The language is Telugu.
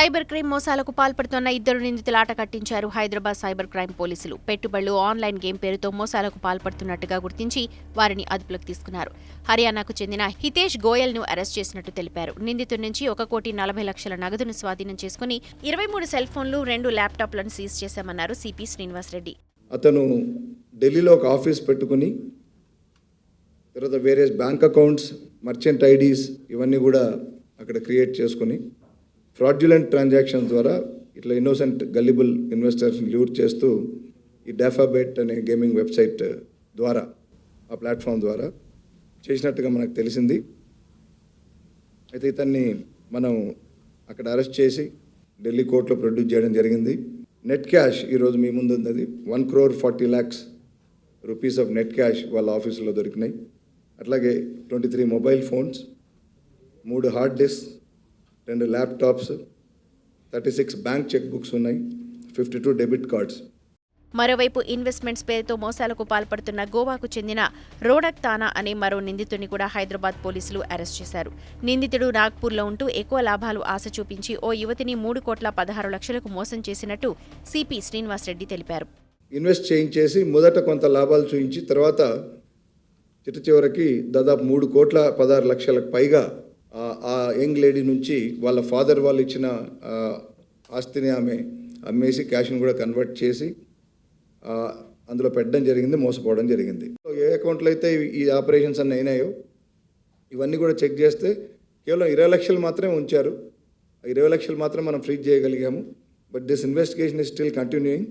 సైబర్ క్రైమ్ మోసాలకు పాల్పడుతున్న ఇద్దరు నిందితులు ఆట కట్టించారు హైదరాబాద్ సైబర్ క్రైమ్ పోలీసులు. పెట్టుబడులు ఆన్లైన్ గేమ్ పేరుతో మోసాలకు పాల్పడుతున్నట్టుగా గుర్తించి వారిని అదుపులోకి తీసుకున్నారు. హర్యానాకు చెందిన హితేష్ గోయల్ను అరెస్ట్ చేసినట్టు తెలిపారు. నిందితుడి నుంచి ఒక కోటి నలభై లక్షల నగదును స్వాధీనం చేసుకుని ఇరవై మూడు సెల్ ఫోన్లు రెండు ల్యాప్టాప్లను సీజ్ చేశామన్నారు సిపి శ్రీనివాసరెడ్డి. అతను ఢిల్లీలో ఒక ఆఫీస్ పెట్టుకుని తర్వాత వేరే బ్యాంక్ అకౌంట్స్ మర్చెంట్ ఐడీస్ ఇవన్నీ కూడా అక్కడ క్రియేట్ చేసుకుని ఫ్రాడ్యులెంట్ ట్రాన్సాక్షన్స్ ద్వారా ఇట్లా ఇన్నోసెంట్ గల్లిబుల్ ఇన్వెస్టర్స్ని ల్యూర్ చేస్తూ ఈ డెఫాబెట్ అనే గేమింగ్ వెబ్సైట్ ద్వారా ఆ ప్లాట్ఫామ్ ద్వారా చేసినట్టుగా మనకు తెలిసింది. అయితే ఇతన్ని మనం అక్కడ అరెస్ట్ చేసి ఢిల్లీ కోర్టులో ప్రొడ్యూస్ చేయడం జరిగింది. నెట్ క్యాష్ ఈరోజు మీ ముందు ఉంది one crore forty lakhs rupees of net cash వాళ్ళ ఆఫీసులో దొరికినాయి. అట్లాగే ట్వంటీ త్రీ మొబైల్ ఫోన్స్ మూడు హార్డ్ డిస్క్ రెండు laptops thirty six bank cheque books ఉన్నాయి ఫిఫ్టీ టూ డెబిట్ కార్డ్స్ మరోవైపు ఇన్వెస్ట్మెంట్స్ పేరుతో మోసాలకు పాల్పడుతున్న గోవాకు చెందిన రోడక్ తానా అనే మరో నిందితుడిని కూడా హైదరాబాద్ పోలీసులు అరెస్ట్ చేశారు. నిందితుడు నాగ్పూర్లో ఉంటూ ఎక్కువ లాభాలు ఆశ చూపించి ఓ యువతిని మూడు కోట్ల పదహారు లక్షలకు మోసం చేసినట్టు సిపి శ్రీనివాసరెడ్డి తెలిపారు. ఇన్వెస్ట్ చేయించేసి మొదట కొంత లాభాలు చూపించి తర్వాత చిట్ట చివరికి దాదాపు మూడు కోట్ల పదహారు లక్షలకు పైగా ఆ- యంగ్ లేడీ నుంచి వాళ్ళ ఫాదర్ వాళ్ళు ఇచ్చిన ఆస్తిని ఆమె అమ్మేసి క్యాష్ని కూడా కన్వర్ట్ చేసి అందులో పెట్టడం జరిగింది మోసపోవడం జరిగింది. సో ఏ అకౌంట్లో అయితే ఈ- ఆపరేషన్స్ అన్నీ అయినాయో ఇవన్నీ కూడా చెక్ చేస్తే కేవలం ఇరవై లక్షలు మాత్రమే ఉంచారు. ఆ ఇరవై లక్షలు మాత్రం మనం freeze చేయగలిగాము. But this investigation is still continuing.